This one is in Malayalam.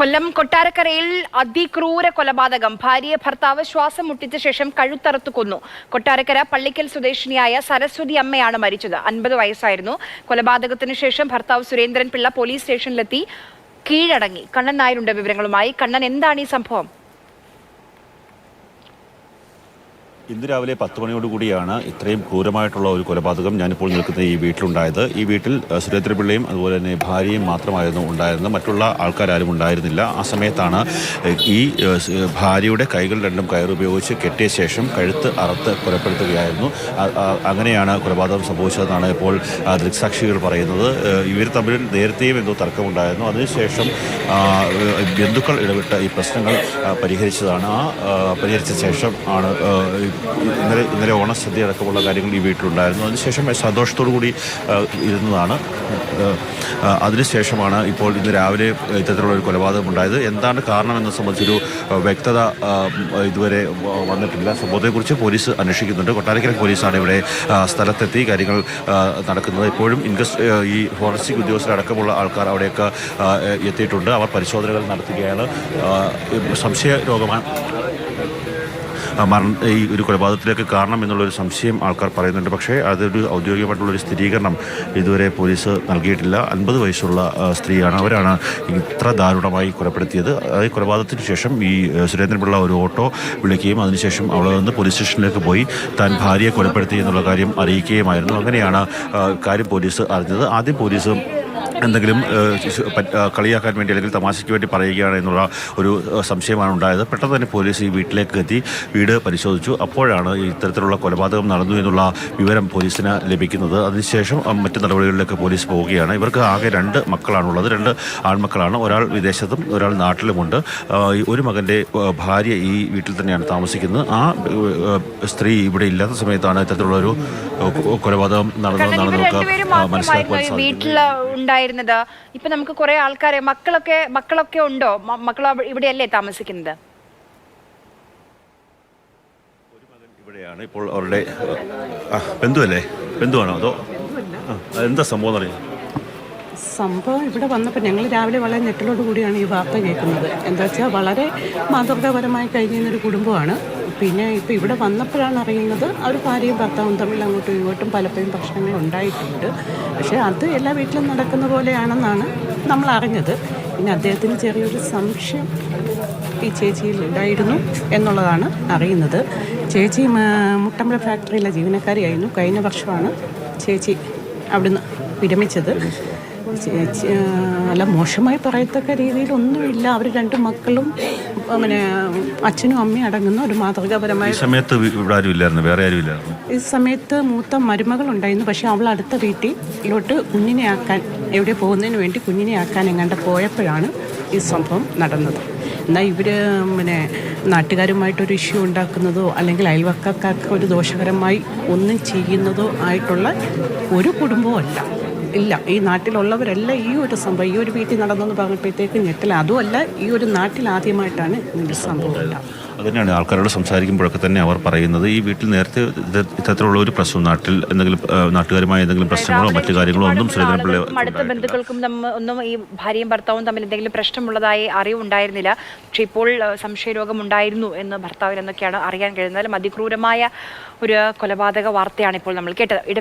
കൊല്ലം കൊട്ടാരക്കരയിൽ അതിക്രൂര കൊലപാതകം. ഭാര്യയെ ഭർത്താവ് ശ്വാസം മുട്ടിച്ച ശേഷം കഴുത്തറുത്തു കൊന്നു. കൊട്ടാരക്കര പള്ളിക്കൽ സ്വദേശിനിയായ സരസ്വതി അമ്മയാണ് മരിച്ചത്. അൻപത് വയസ്സായിരുന്നു. കൊലപാതകത്തിന് ശേഷം ഭർത്താവ് സുരേന്ദ്രൻ പിള്ള പോലീസ് സ്റ്റേഷനിലെത്തി കീഴടങ്ങി. കണ്ണൻ നായരുണ്ട് വിവരങ്ങളുമായി. കണ്ണൻ എന്താണ് ഈ സംഭവം? ഇന്ന് രാവിലെ പത്ത് മണിയോടുകൂടിയാണ് ഇത്രയും ക്രൂരമായിട്ടുള്ള ഒരു കൊലപാതകം ഞാനിപ്പോൾ നിൽക്കുന്ന ഈ വീട്ടിലുണ്ടായത്. ഈ വീട്ടിൽ സുരേന്ദ്രപിള്ളയും അതുപോലെ തന്നെ ഭാര്യയും മാത്രമായിരുന്നു ഉണ്ടായിരുന്നത്. മറ്റുള്ള ആൾക്കാരും ഉണ്ടായിരുന്നില്ല. ആ സമയത്താണ് ഈ ഭാര്യയുടെ കൈകൾ രണ്ടും കയറുപയോഗിച്ച് കെട്ടിയ ശേഷം കഴുത്ത് അറുത്ത് കൊലപ്പെടുത്തുകയായിരുന്നു. അങ്ങനെയാണ് കൊലപാതകം സംഭവിച്ചതെന്നാണ് ഇപ്പോൾ ദൃക്സാക്ഷികൾ പറയുന്നത്. ഇവർ തമ്മിൽ നേരത്തെയും എന്തോ തർക്കമുണ്ടായിരുന്നു. അതിനുശേഷം ബന്ധുക്കൾ ഇടപെട്ട് ഈ പ്രശ്നങ്ങൾ പരിഹരിച്ചതാണ്. ആ പരിഹരിച്ച ശേഷം ആണ് ഇന്നലെ ഇന്നലെ ഓണസദ്യ അടക്കമുള്ള കാര്യങ്ങൾ ഈ വീട്ടിലുണ്ടായിരുന്നു. അതിനുശേഷം സന്തോഷത്തോടു കൂടി ഇരുന്നതാണ്. അതിനുശേഷമാണ് ഇപ്പോൾ ഇന്ന് രാവിലെ ഇത്തരത്തിലുള്ള ഒരു കൊലപാതകം ഉണ്ടായത്. എന്താണ് കാരണമെന്ന് സംബന്ധിച്ചൊരു വ്യക്തത ഇതുവരെ വന്നിട്ടില്ല. സംഭവത്തെക്കുറിച്ച് പോലീസ് അന്വേഷിക്കുന്നുണ്ട്. കൊട്ടാരക്കര പോലീസാണ് ഇവിടെ സ്ഥലത്തെത്തി കാര്യങ്ങൾ നടക്കുന്നത്. ഇപ്പോഴും ഇൻവെസ്റ്റ് ഈ ഫോറൻസിക് ഉദ്യോഗസ്ഥരടക്കമുള്ള ആൾക്കാർ അവിടെയൊക്കെ എത്തിയിട്ടുണ്ട്. അവർ പരിശോധനകൾ നടത്തുകയാണ്. സംശയ രോഗമാണ് മരണ ഈ ഒരു കൊലപാതകത്തിലേക്ക് കാരണം എന്നുള്ളൊരു സംശയം ആൾക്കാർ പറയുന്നുണ്ട്. പക്ഷേ അതൊരു ഔദ്യോഗികമായിട്ടുള്ളൊരു സ്ഥിരീകരണം ഇതുവരെ പോലീസ് നൽകിയിട്ടില്ല. അൻപത് വയസ്സുള്ള സ്ത്രീയാണ് അവരാണ് ഇത്ര ദാരുണമായി കൊലപ്പെടുത്തിയത്. ഈ കൊലപാതകത്തിന് ശേഷം ഈ സുരേന്ദ്രൻ പിള്ള ഒരു ഓട്ടോ വിളിക്കുകയും അതിനുശേഷം അവൾ നിന്ന് പോലീസ് സ്റ്റേഷനിലേക്ക് പോയി താൻ ഭാര്യയെ കൊലപ്പെടുത്തി എന്നുള്ള കാര്യം അറിയിക്കുകയുമായിരുന്നു. അങ്ങനെയാണ് കാര്യം പോലീസ് അറിഞ്ഞത്. ആദ്യം പോലീസ് എന്തെങ്കിലും കളിയാക്കാൻ വേണ്ടി അല്ലെങ്കിൽ തമാശയ്ക്ക് വേണ്ടി പറയുകയാണ് എന്നുള്ള ഒരു സംശയമാണ് ഉണ്ടായത്. പെട്ടെന്ന് തന്നെ പോലീസ് ഈ വീട്ടിലേക്ക് എത്തി വീട് പരിശോധിച്ചു. അപ്പോഴാണ് ഇത്തരത്തിലുള്ള കൊലപാതകം നടന്നു എന്നുള്ള വിവരം പോലീസിന് ലഭിക്കുന്നത്. അതിനുശേഷം മറ്റു നടപടികളിലേക്ക് പോലീസ് പോവുകയാണ്. ഇവർക്ക് ആകെ രണ്ട് മക്കളാണുള്ളത്. രണ്ട് ആൺമക്കളാണ്. ഒരാൾ വിദേശത്തും ഒരാൾ നാട്ടിലുമുണ്ട്. ഒരു മകന്റെ ഭാര്യ ഈ വീട്ടിൽ തന്നെയാണ് താമസിക്കുന്നത്. ആ സ്ത്രീ ഇവിടെ ഇല്ലാത്ത സമയത്താണ് ഇത്തരത്തിലുള്ള ഒരു കൊലപാതകം നടന്നതെന്നാണ് നമുക്ക് മാത്രമായിരുന്നു വീട്ടിൽ ഉണ്ടായിരുന്നത്. ഇപ്പൊ നമുക്ക് കുറെ ആൾക്കാരെ മക്കളൊക്കെ മക്കളൊക്കെ ഉണ്ടോ? മക്കൾ ഇവിടെയല്ലേ താമസിക്കുന്നത്? ഇവിടെയാണ്. ഇപ്പോൾ അവരുടെ ബന്ധുവല്ലേ? ബന്ധുവാണോ അതോ? എന്താ സംഭവം അറിയാം സംഭവം ഇവിടെ വന്നപ്പോൾ ഞങ്ങൾ രാവിലെ വളരെ ഞെട്ടലോട് കൂടിയാണ് ഈ വാർത്ത കേൾക്കുന്നത്. എന്താ വെച്ചാൽ വളരെ മാതൃകാപരമായി കഴിഞ്ഞൊരു കുടുംബമാണ്. പിന്നെ ഇപ്പോൾ ഇവിടെ വന്നപ്പോഴാണ് അറിയുന്നത് അവർ ഭാര്യയും ഭർത്താവും തമ്മിൽ അങ്ങോട്ടും ഇങ്ങോട്ടും പലപ്പോഴും പ്രശ്നങ്ങൾ ഉണ്ടായിട്ടുണ്ട്. പക്ഷേ അത് എല്ലാ വീട്ടിലും നടക്കുന്ന പോലെയാണെന്നാണ് നമ്മൾ അറിഞ്ഞത്. പിന്നെ അദ്ദേഹത്തിന് ചെറിയൊരു സംശയം ഈ ചേച്ചിയിൽ ഉണ്ടായിരുന്നു എന്നുള്ളതാണ് അറിയുന്നത്. ചേച്ചി മുട്ടമ്പല ഫാക്ടറിയിലെ ജീവനക്കാരിയായിരുന്നു. കഴിഞ്ഞ വർഷമാണ് ചേച്ചി അവിടുന്ന് വിരമിച്ചത്. അല്ല മോശമായി പറയത്തക്ക രീതിയിലൊന്നുമില്ല. അവർ രണ്ട് മക്കളും പിന്നെ അച്ഛനും അമ്മയും അടങ്ങുന്ന ഒരു മാതൃകാപരമായ സമയത്ത് ഇവിടെ ആരും ഇല്ലായിരുന്നു വേറെ ആരും ഇല്ലായിരുന്നു. ഈ സമയത്ത് മൂത്ത മരുമകൾ ഉണ്ടായിരുന്നു പക്ഷെ അവൾ അടുത്ത വീട്ടിലോട്ട് കുഞ്ഞിനെ ആക്കാൻ എവിടെ പോകുന്നതിന് വേണ്ടി കുഞ്ഞിനെ ആക്കാൻ എങ്ങാണ്ട് പോയപ്പോഴാണ് ഈ സംഭവം നടന്നത്. എന്നാൽ ഇവർ പിന്നെ നാട്ടുകാരുമായിട്ടൊരു ഇഷ്യൂ ഉണ്ടാക്കുന്നതോ അല്ലെങ്കിൽ അയൽവക്കക്കാർക്ക് ഒരു ദോഷകരമായി ഒന്നും ചെയ്യുന്നതോ ആയിട്ടുള്ള ഒരു കുടുംബവും അല്ല. ഇല്ല. ഈ നാട്ടിലുള്ളവരെല്ലാം ഈ ഒരു സംഭവം ഈ ഒരു വീട്ടിൽ നടന്നെന്ന് പറഞ്ഞപ്പോഴത്തേക്ക് ഞെട്ടില്ല അതുമല്ല ഈ ഒരു നാട്ടിൽ ആദ്യമായിട്ടാണ് ഇതിന്റെ സംഭവം അതുതന്നെയാണ് ആൾക്കാരോട് സംസാരിക്കുമ്പോഴൊക്കെ തന്നെ അവർ പറയുന്നത് ഈ വീട്ടിൽ നേരത്തെ ഇത്തരത്തിലുള്ള ഒരു പ്രശ്നം നാട്ടിൽ എന്തെങ്കിലും നാട്ടുകാരുമായ എന്തെങ്കിലും പ്രശ്നങ്ങളോ മറ്റു കാര്യങ്ങളോ ഒന്നും ശ്രീധരൻ ആളുകൾക്കും അടുത്ത ബന്ധുക്കൾക്കും ഒന്നും ഈ ഭാര്യയും ഭർത്താവും തമ്മിൽ എന്തെങ്കിലും പ്രശ്നമുള്ളതായി അറിവുണ്ടായിരുന്നില്ല. പക്ഷെ ഇപ്പോൾ സംശയരോഗം ഉണ്ടായിരുന്നു എന്ന് ഭർത്താവിനെന്നൊക്കെയാണ് അറിയാൻ കഴിയുന്നത്. അതിക്രൂരമായ ഒരു കൊലപാതക വാർത്തയാണ് ഇപ്പോൾ നമ്മൾ കേട്ടത്.